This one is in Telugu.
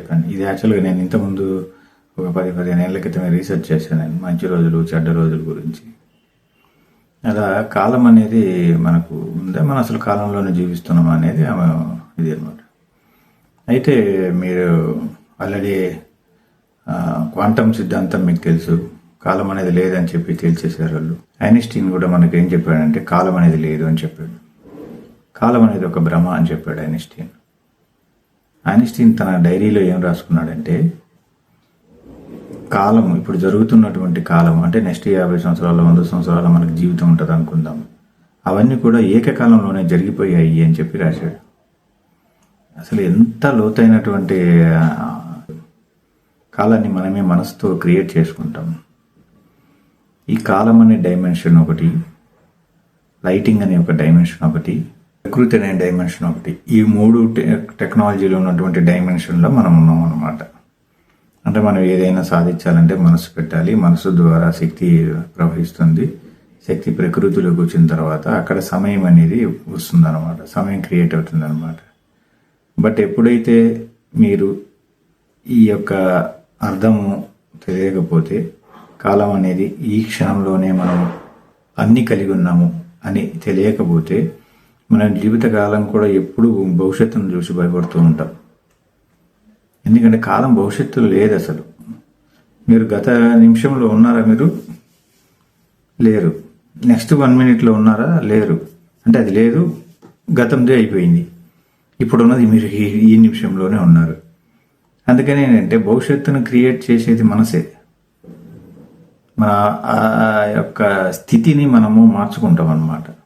చెప్పాను. ఇది యాక్చువల్గా నేను ఇంతకుముందు ఒక పది పదిహేను ఏళ్ళ క్రితమే రీసెర్చ్ చేశాను. నేను మంచి రోజులు చెడ్డ రోజుల గురించి. అలా కాలం అనేది మనకు ఉందే? మనం అసలు కాలంలోనే జీవిస్తున్నాం అనేది ఆమె ఇది అనమాట. అయితే మీరు ఆల్రెడీ క్వాంటమ్ సిద్ధాంతం మీకు తెలుసు. కాలం అనేది లేదని చెప్పి తేల్చేశారు వాళ్ళు. ఐన్స్టీన్ కూడా మనకి ఏం చెప్పాడంటే కాలం అనేది లేదు అని చెప్పాడు. కాలం అనేది ఒక భ్రమ అని చెప్పాడు ఐన్స్టీన్ ఐన్స్టీన్ తన డైరీలో ఏం రాసుకున్నాడంటే కాలం ఇప్పుడు జరుగుతున్నటువంటి కాలం అంటే నెక్స్ట్ యాభై సంవత్సరాల వంద సంవత్సరాల మనకి జీవితం ఉంటుంది అనుకుందాం. అవన్నీ కూడా ఏకకాలంలోనే జరిగిపోయాయి అని చెప్పి రాశాడు. అసలు ఎంత లోతైనటువంటి కాలాన్ని మనమే మనసుతో క్రియేట్ చేసుకుంటాం. ఈ కాలం అనే డైమెన్షన్ ఒకటి లైటింగ్ అనే ఒక డైమెన్షన్ ఒకటి ప్రకృతి అనే డైమెన్షన్ ఒకటి. ఈ మూడు టెక్నాలజీలో ఉన్నటువంటి డైమెన్షన్లో మనం ఉన్నాం అన్నమాట. అంటే మనం ఏదైనా సాధించాలంటే మనసు పెట్టాలి. మనసు ద్వారా శక్తి ప్రవహిస్తుంది. శక్తి ప్రకృతిలోకి వచ్చిన తర్వాత అక్కడ సమయం అనేది వస్తుందన్నమాట. సమయం క్రియేట్ అవుతుందన్నమాట. బట్ ఎప్పుడైతే మీరు ఈ యొక్క అర్థము తెలియకపోతే కాలం అనేది ఈ క్షణంలోనే మనం అన్ని కలిగి ఉన్నాము అని తెలియకపోతే మన జీవితకాలం కూడా ఎప్పుడూ భవిష్యత్తును చూసి భయపడుతూ ఉంటాం. ఎందుకంటే కాలం భవిష్యత్తులో లేదు అసలు. మీరు గత నిమిషంలో ఉన్నారా మీరు? లేరు. నెక్స్ట్ వన్ మినిట్లో ఉన్నారా? లేరు. అంటే అది లేదు. గతందే అయిపోయింది. ఇప్పుడు ఉన్నది మీరు ఈ ఈ నిమిషంలోనే ఉన్నారు. అందుకని ఏంటంటే భవిష్యత్తును క్రియేట్ చేసేది మనసే. మన ఆ యొక్క స్థితిని మనము మార్చుకుంటాం అన్నమాట